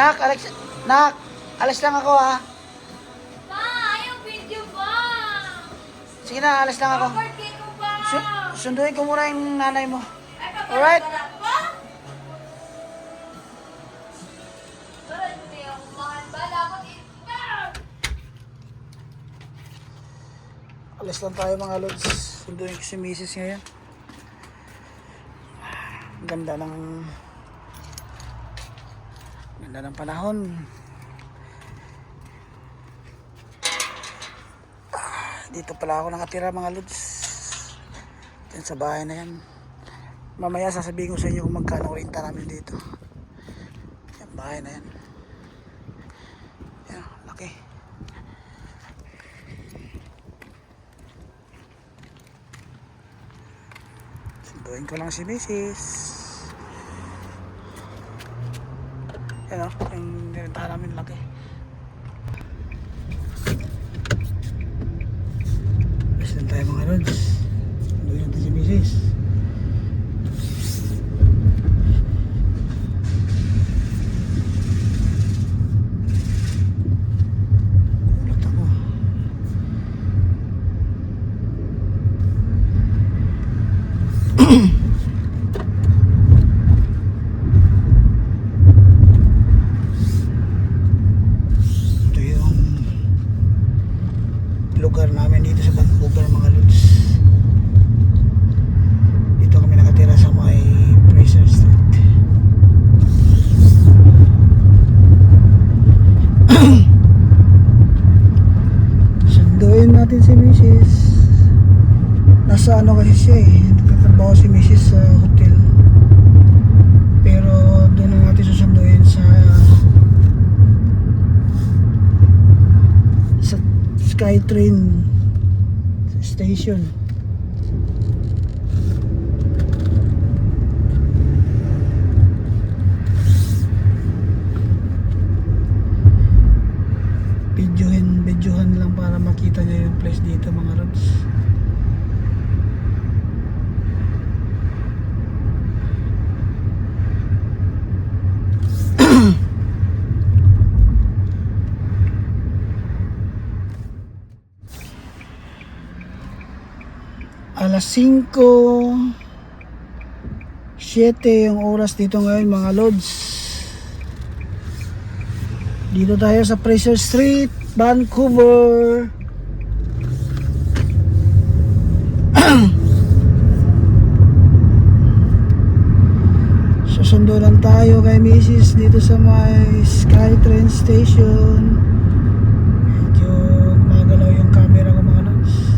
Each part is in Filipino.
Nak, Alex, nak, alis lang ako ha. Pa, ayaw video ba? Sige na, alis lang ako. Birthday ko? Su- sunduin ko muna yung nanay mo. Alright. pa? Alis lang tayo mga lods. Sunduin ko si Mrs. ngayon. Ganda ng... Ganda ng panahon. Ah, Dito pala ako nakatira mga lods. Yan sa bahay na yan. Mamaya sasabihin ko sa inyo kung magkano renta namin dito. Yan bahay na yan. Yan, laki. Sunduin ko lang si Mrs. Yan o, yung nirentahan namin laki. Alis lang tayo mga rods. Sunduin natin si Mrs. Ulat ako. Ito yung lugar namin dito sa Vancouver mga lods. Dito kami nakatira sa may Fraser Street. Sunduin natin si Mrs. Nasa ano kasi siya eh. Nagtatrabaho si Mrs. sa hotel. Pero doon na natin susunduin sa sa Skytrain station. Videohin, videohan lang para makita niya yung place dito mga rods. 5 7 yung oras dito ngayon mga lods dito tayo sa Fraser Street Vancouver. Susundo lang tayo kay Mrs. dito sa may Skytrain Station medyo gumagalaw yung camera ko mga lods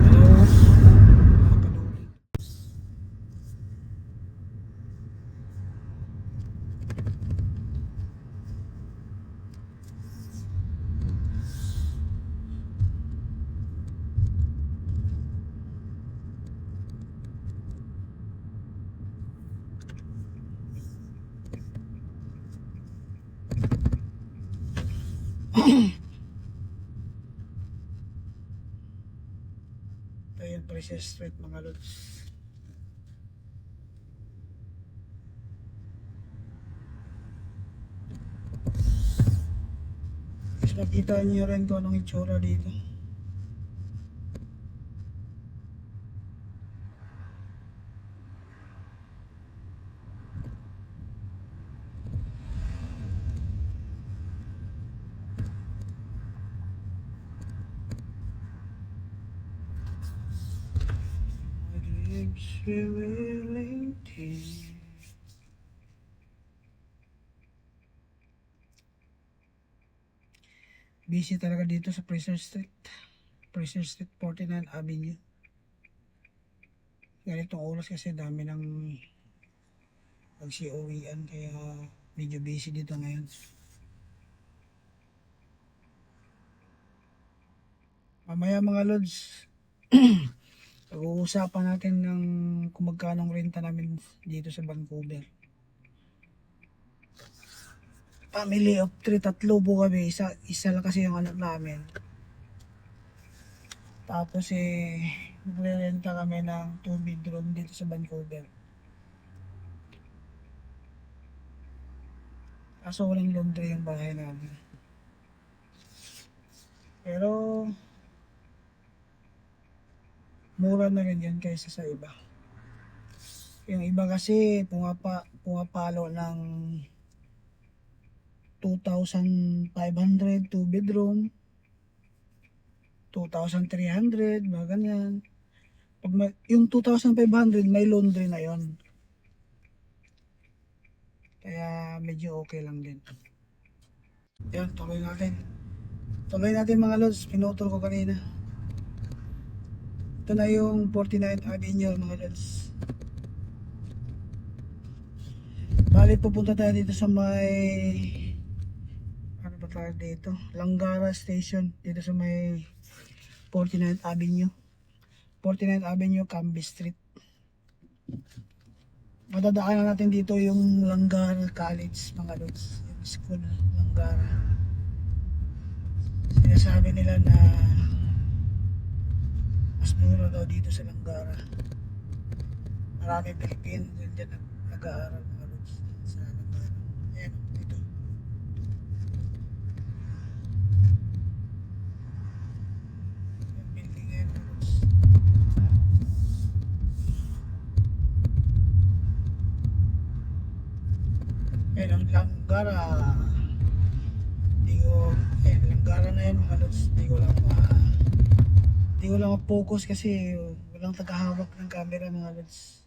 Hello. Ito yung Precious Street mga lods. Mas makita niyo rin kung anong itsura dito. Busy talaga dito sa Fraser Street. Fraser Street 49 Avenue. Ganitong oras kasi dami ng pag-COE-an kaya medyo busy dito ngayon. Mamaya mga lods, pag-uusapan natin ng kung magkano renta namin dito sa Vancouver. Family of three, tatlo po kami. Isa, isa lang kasi yung anak namin. Tapos eh, nagre-renta kami ng 2 bedroom dito sa Vancouver. Kaso walang laundry yung bahay namin. Pero, mura na rin yan kaysa sa iba. Yung iba kasi pumapa, pumapalo ng 2,500 two bedroom, 2,300, mga ganyan. Pag may, yung 2,500 may laundry na yon. Kaya medyo okay lang din. Yan, tuloy natin. Tuloy natin mga lods, pinutol ko kanina. Ito na yung 49th Avenue mga lods. Bali pupunta tayo dito sa may ano ba tayo dito? Langara Station dito sa may 49th Avenue. 49th Avenue, Camby Street. Madadaanan natin dito yung Langara College, mga lods. Yung school, Langara. Sinasabi nila na mas mura daw dito sa Langara. Marami Pilipino din dyan nag- nag-aaral mga lods sa Langara. Ayan, dito. Yung building mga lods. Ayan ang Langgara. Hindi ko, ayan, Langgara na yan mga lods. Hindi ko lang ma, hindi ko lang ma-focus kasi walang tagahawak ng camera mga lods.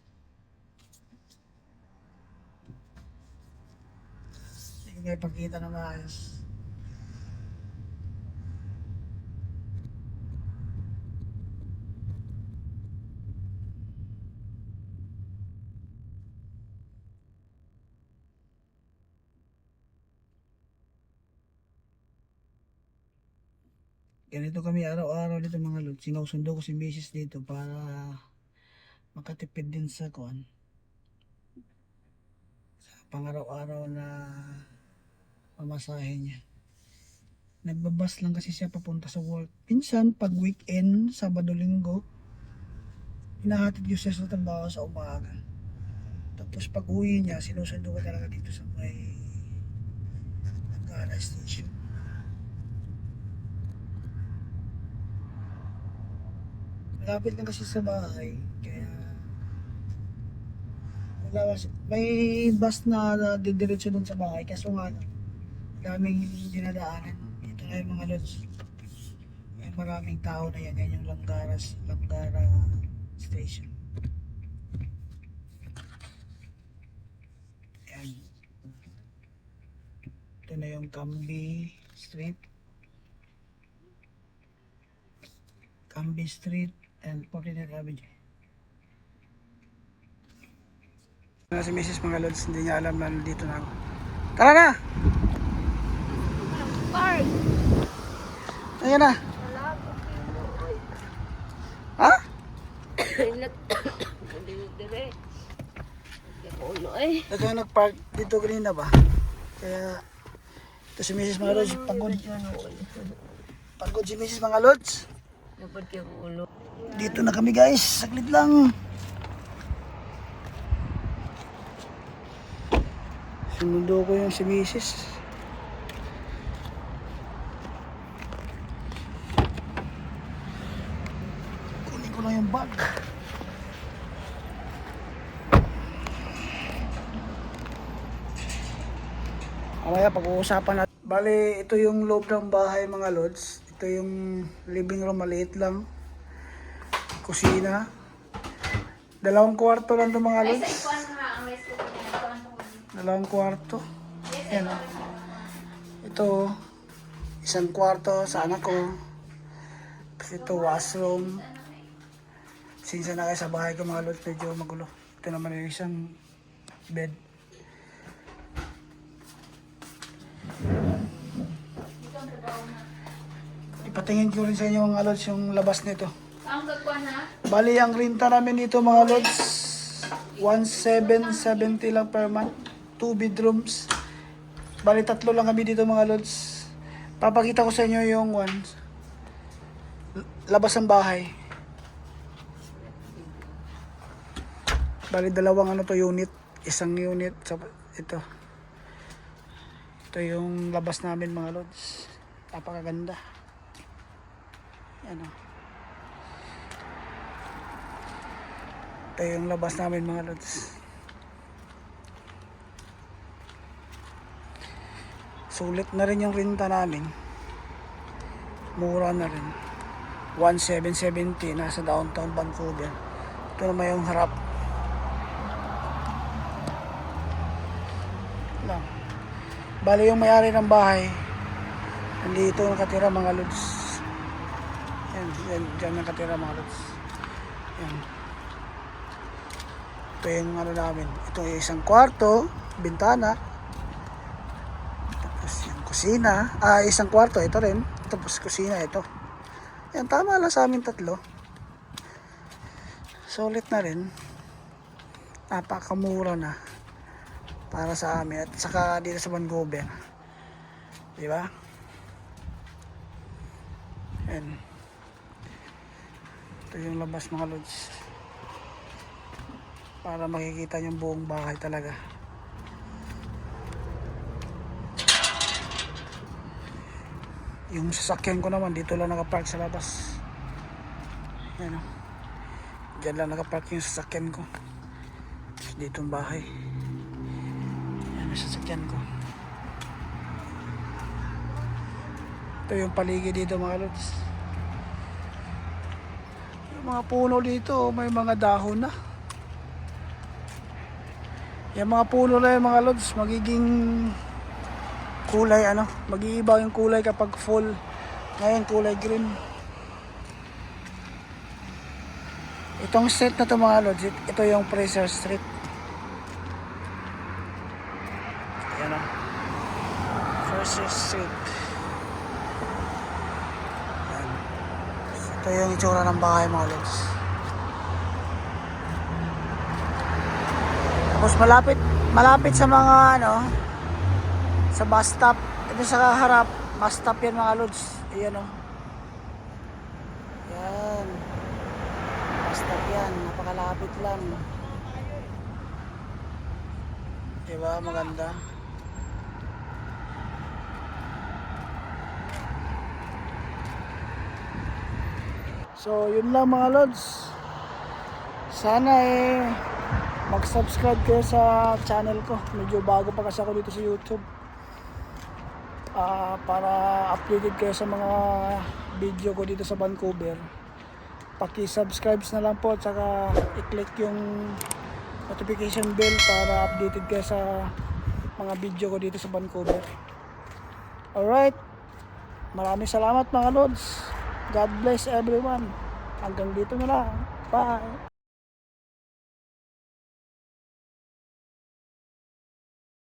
Hindi ko may pagkita na maayos. Ganito kami araw-araw dito mga lods. Sinusundo ko si Mrs. dito para makatipid din sa kuan. Sa pangaraw-araw na pamasahe niya. Nagbabas lang kasi siya papunta sa work. Minsan, pag weekend, Sabado, Linggo, hinahatid ko siya sa trabaho sa umaga. Tapos pag uwi niya, sinusundo ko talaga dito sa may Nagana Station. Malapit lang kasi sa bahay, kaya wala kasi, may bus na na didiretso dun sa bahay, kaso nga daming dinadaanan. Ito na yung mga lods. May maraming tao na yan, yan yung Langgara, Langgara Station. Yan. Ito na yung Camby Street. Camby Street and 49th Avenue. Na si Mrs. mga lods, hindi niya alam na nandito na ako. Tara na! Park! Ayan na! Ha? Ito yung nag-park dito kanina ba? Kaya ito si Mrs. mga lods, pagod. Pagod si Mrs. mga lods. Dapat yung ulo. Dito na kami guys, saglit lang. Sinundo ko yung si Mrs. Kunin ko lang yung bag. Mamaya pag-uusapan natin. Bali, ito yung loob ng bahay mga lods. Ito yung living room, maliit lang kusina. Dalawang kwarto lang ito mga lods. ang. Dalawang kwarto. Yan o. Ito, isang kwarto sa anak ko. Ito, washroom. Sinsa na kayo sa bahay ko mga lods, medyo magulo. Ito naman yung isang bed. Ipatingin ko rin sa inyo mga lods yung labas nito. Ang gagwan ha? Bali, ang renta namin dito mga lods, 1,770 lang per month. Two bedrooms. Bali, tatlo lang kami dito mga lods. Papakita ko sa inyo yung one. labas ng bahay. Bali dalawang ano to unit, isang unit sa ito. Ito yung labas namin mga lods. Napakaganda. Yan o. Ito yung labas namin mga lods. Sulit na rin yung renta namin. Mura na rin. 1770 nasa downtown Vancouver. Ito naman yung harap. Lang. Bali yung may-ari ng bahay. Nandito nakatira mga lods. Yan, yan, dyan nakatira mga lods. Yan. Ito yung ano namin. Ito yung isang kwarto, bintana. Tapos yung kusina. Ah, isang kwarto, ito rin. Tapos kusina, ito. Yan, tama lang sa amin tatlo. Solid na rin. Napakamura na. Para sa amin. At saka dito sa Vancouver. Di ba? Yan. Ito yung labas mga lods. Para makikita yung buong bahay talaga. Yung sasakyan ko naman dito lang nakapark sa labas. Yan o. Diyan lang nakapark yung sasakyan ko. Dito ang bahay. Yan ang sasakyan ko. Ito yung paligid dito mga lods. Mga puno dito may mga dahon na. Yung mga puno na yung mga lods magiging kulay ano, mag-iiba yung kulay kapag full. Ngayon kulay green. Itong street na to mga lods, it- ito yung Fraser Street. Ayan o. Fraser Street. Ito yung itsura ng bahay mga lods. Tapos malapit, malapit sa mga ano, sa bus stop. Ito sa harap, bus stop yan mga lods. Ayan o. Yan. Bus stop yan. Napakalapit lang. Diba? Maganda. So, yun lang mga lods. Sana eh mag-subscribe kayo sa channel ko. Medyo bago pa kasi ako dito sa YouTube. Ah, para updated kayo sa mga video ko dito sa Vancouver. Paki-subscribe na lang po at saka i-click yung notification bell para updated kayo sa mga video ko dito sa Vancouver. Alright. Maraming salamat mga lods. God bless everyone. Hanggang dito na lang. Bye.